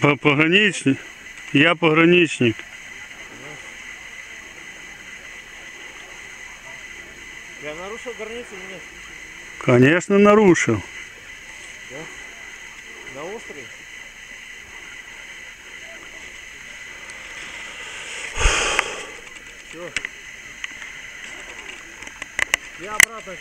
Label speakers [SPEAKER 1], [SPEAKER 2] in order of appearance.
[SPEAKER 1] По- Пограничник. Я пограничник.
[SPEAKER 2] Я нарушил границу или нет?
[SPEAKER 1] Конечно, нарушил. Да?
[SPEAKER 2] На острове? Все. Я обратно.